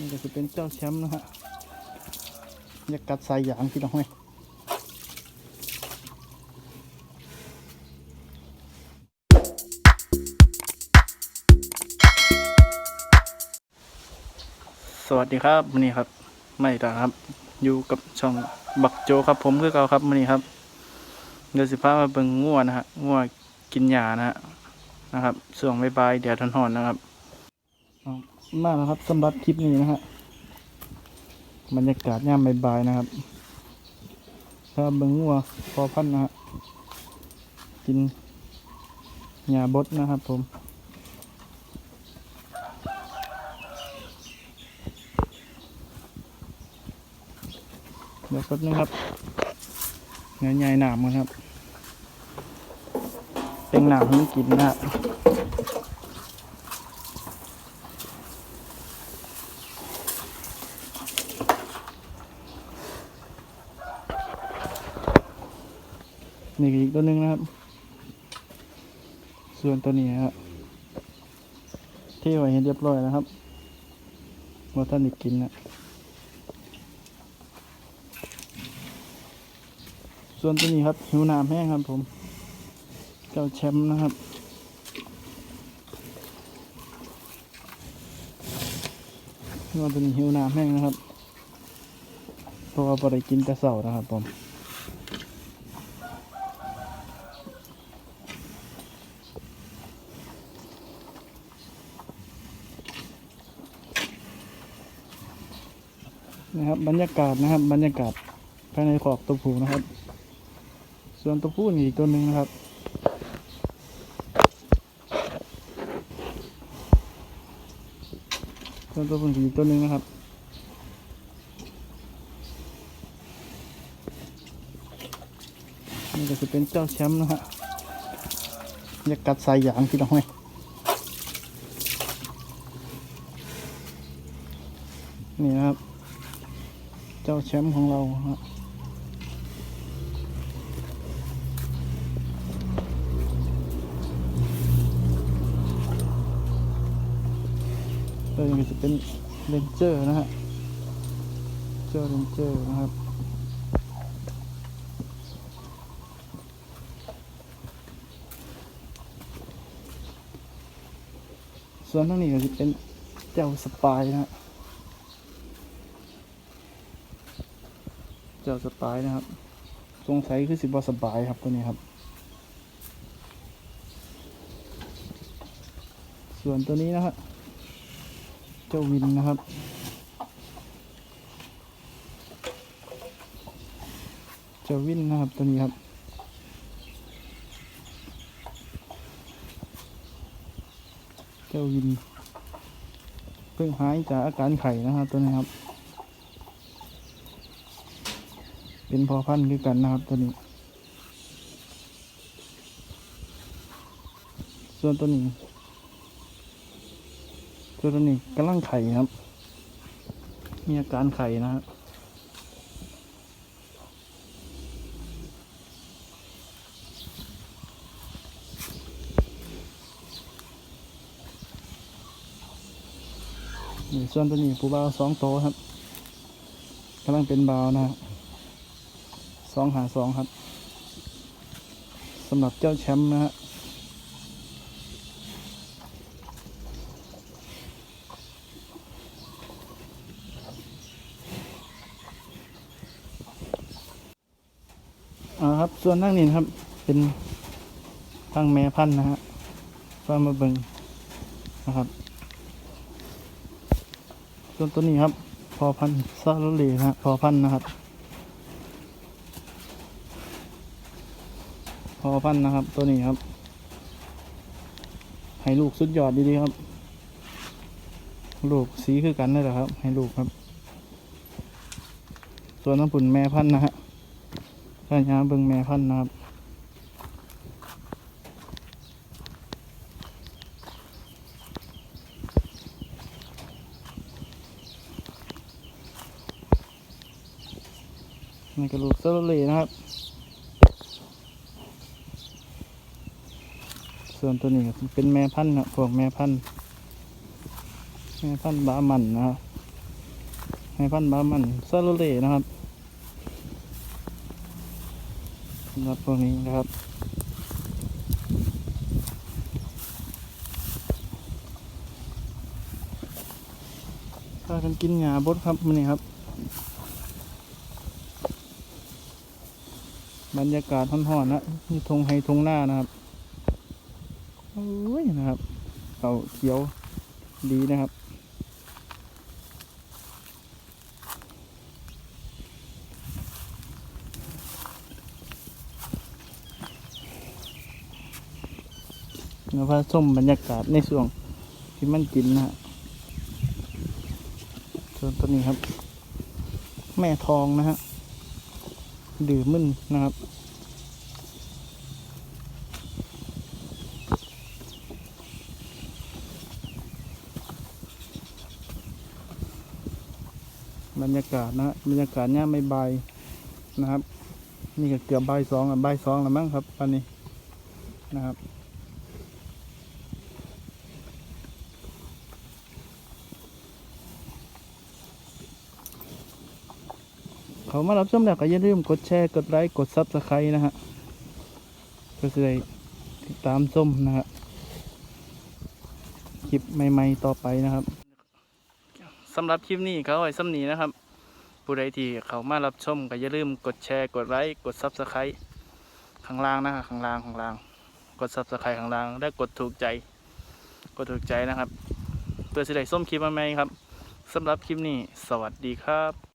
นี่ก็จะเป็นเจ้าแชมป์นะฮะอยากกัดสายยางพี่น้องเว้สวัสดีครับวันนี้ครับ ไม่ต่อครับ อยู่กับช่องบักโจครับ ผมคือเก่าครับวันนี้ครับ เดี๋ยวสิพามาเบิ่งงัวนะฮะงัวกินหญ้านะฮะนะครับส่วงบายๆเดี๋ยวทอนๆนะครับ มากนะครับสำหรับคลิปนี้นะฮะบรรยากาศย่ามบายๆนะครับ ถ้าเบิ่งงัวพอพันนะฮะกินหญ้าบดนะครับผมเดี๋ยวแป๊บนึงครับเนื้อใหญ่หนามกันครับ เป็นหนามให้มันกินนะฮะ นี่อีกตัวหนึงนะครับ ส่วนตัวนี้ครับที่ไว้ให้เรียบร้อยนะครับว่าท่านอีกกินนะส่วนตัวนี้ครับหิวน้ำแห้งครับผม เจ้าแชมป์นะครับส่วนตัวนี้หิวน้ำแห้งนะครับเพราะว่าบ่ได้กินแต่เสาร์นะครับผม นะครับ บรรยากาศนะครับ บรรยากาศภายในขอบตัวผูนะครับ ส่วนตัวผู้อีกตัวหนึ่งนะครับส่วนตัวผู้อีกตัวหนึ่งนะครับนี่ก็จะเป็นเจ้าแชมป์นะฮะอยากกัดสายยางพี่น้องเว้ยนี่นะครับ เจ้าแชมป์ของเราฮะตัวนี้จะเป็นเลนเจอร์นะฮะเจ้าเลนเจอร์นะครับส่วนทางนี้ก็จะเป็นเจ้าสปายนะฮะ เจ้าสปายนะครับ สงสัยคือสิบอสบายครับตัวนี้ครับ ส่วนตัวนี้นะครับเจ้าวินนะครับเจ้าวินนะครับตัวนี้ครับเจ้าวินเพิ่งหายจากอาการไข่นะครับตัวนี้ครับ เป็นพอพันธุ์คือกันนะครับตัวนี้ ส่วนตัวนี้ตัวนี้กำลังไข่ครับ มีอาการไข่นะครับส่วนตัวนี้ปูบาวสองโตครับกำลังเป็นบาวนะฮะ สองหาสองครับสำหรับเจ้าแชมป์นะฮะอ่าครับ ส่วนนั่งนี่นครับ เป็นทางแม่พันธุ์นะฮะฟ้ามาเบิงนะครับ ส่วนตัวนี้ครับ พอพันธุ์ซาลเลนะฮะพอพันธุ์นะครับ อพันธุ์นะครับ ตัวนี้ครับ ให้ลูกสุดยอดดีๆครับ ลูกสีคือกันนี่แหละครับ ให้ลูกครับส่วนน้ำปุ่นแม่พันธุ์นะฮะถ้ายาเบิ่งแม่พันธุ์นะครับนี่กระดูกเซลลยนะครับ ส่วนตัวนี้เป็นแม่พันธุ์นะพวกแม่พันธุ์แม่พันธุ์บามันนะครับให้พันธุ์บามันซาโลเล่นะครับสำหรับพวกนี้นะครับพากันกินหญ้าบดครับมันนี่ครับ บรรยากาศห่อนๆนะนี่ทงไฮทงหน้านะครับ โอ้ยนะครับเขาเขียวดีนะครับแล้วพาส้มบรรยากาศในช่วงที่มันกินนะฮะส่วนตัวนี้ครับ แม่ทองนะฮะดื้อมึนนะครับ บรรยากาศนะฮะบรรยากาศเนี่ยไม่ใบนะครับ นี่ก็เกือบใบสองอะบ่ายสองแล้วมั้งครับตอนนี้นะครับเขามารับชมแล้วก็อย่าลืมกดแชร์กดไลค์กดซับสไครต์นะฮะเพื่อจะได้ติดตามชมนะฮะคลิปใหม่ ๆ ต่อไปนะครับ สำหรับคลิปนี้เขาไว้ซ้ำนี้นะครับ ผู้ใดที่เขามารับชมก็อย่าลืมกดแชร์กดไลค์กดซับสไครต์ข้างล่างนะครับข้างล่างข้างล่าง กดซับสไครต์ข้างล่างและกดถูกใจ กดถูกใจนะครับ เพื่อจะได้ส้มคลิปใหมครับสำหรับคลิปนี้ สวัสดีครับ